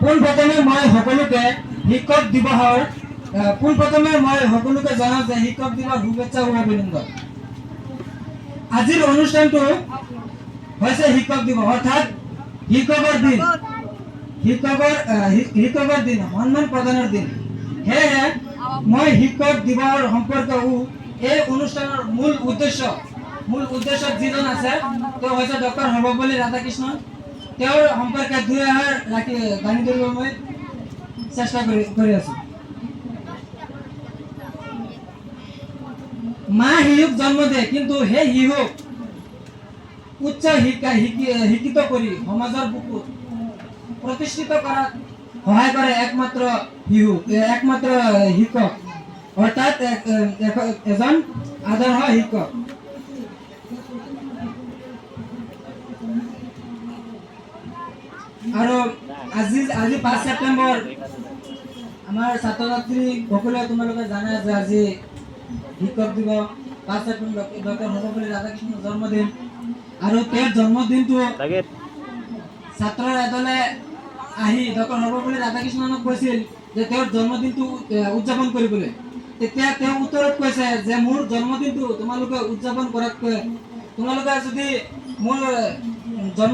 পোনপ্ৰথমে মই সকলোকে শিক্ষক দিৱসৰ পোনপ্ৰথমে মই সকলোকে জনাওঁ যে শিক্ষক দিৱস শুভেচ্ছা ও অভিনন্দন। আজিৰ অনুষ্ঠানটো হৈছে শিক্ষক দিৱস, অৰ্থাৎ শিক্ষকৰ দিন। শিক্ষকৰ শিক্ষকৰ দিন, সন্মান প্ৰদানৰ দিন। সেয়েহে মই শিক্ষক দিৱসৰ সম্পৰ্কে এই অনুষ্ঠানৰ মূল উদ্দেশ্য মূল উদ্দেশ্য যিজন আছে, তেওঁ হৈছে ডক্টৰ সৰ্বপল্লী ৰাধাকৃষ্ণন। তেওঁৰ সম্পৰ্কে দুই এষাৰ ৰাখি, দাঙি ধৰিব মই চেষ্টা কৰি কৰি আছোঁ। মা শিশুক জন্ম দিয়ে, কিন্তু সেই শিশুক উচ্চ শিকি, শিক্ষিত কৰি সমাজৰ বুকুত প্ৰতিষ্ঠিত কৰাত সহায় কৰে একমাত্ৰ শিশু একমাত্ৰ শিক্ষক। অৰ্থাৎ এজন আদৰ্শ শিক্ষক। আৰু আজি আজি পাঁচ ছেপ্টেম্বৰ। আমাৰ ছাত্ৰ ছাত্ৰী সকলোৱে তোমালোকে জানে যে আজি শিক্ষক দিৱস পাঁচ ছেপ্টেম্বৰ ডক্টৰ সৰ্বপল্লী ৰাধাকৃষ্ণৰ জন্মদিন। আৰু তেওঁৰ জন্মদিনটো ছাত্ৰ এদলে আহি ডক্টৰ সৰ্বপল্লী ৰাধাকৃষ্ণনক কৈছিল যে তেওঁৰ জন্মদিনটো উদযাপন কৰিবলৈ। তেতিয়া তেওঁ উত্তৰত কৈছে যে মোৰ জন্মদিনটো তোমালোকে উদযাপন কৰাতকৈ তোমালোকে যদি মোৰ জন্ম